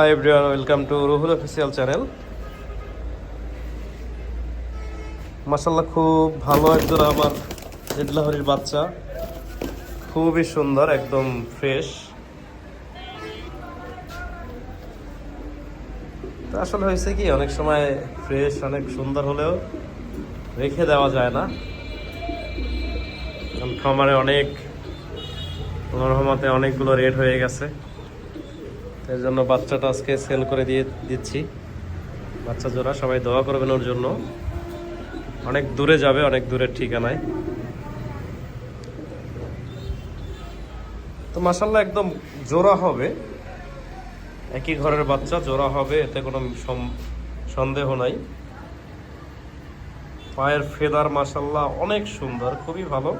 Hi everyone welcome to Ruhul official channel মাসাল্লাহ খুব ভালো একজন আমার জেডলাহরির বাচ্চা। খুবই সুন্দর, একদম ফ্রেশ তো আসলে হয়েছে কি, অনেক সময় ফ্রেশ অনেক সুন্দর হলেও রেখে দেওয়া যায় না। খামারে অনেক রহমতে অনেকগুলো রেট হয়ে গেছে। এর জন্য বাচ্চাটা আজকে সেল করে দিয়ে দিচ্ছি। বাচ্চা জোড়া, সবাই দোয়া করবেন ওর জন্য। অনেক দূরে যাবে, অনেক দূরের ঠিকানায়। তো মাসাল্লাহ একদম জোড়া হবে। একই ঘরের বাচ্চা, জোড়া হবে, এতে কোনো সন্দেহ নাই। পায়ের ফেদার মাসাল্লাহ অনেক সুন্দর, খুবই ভালো।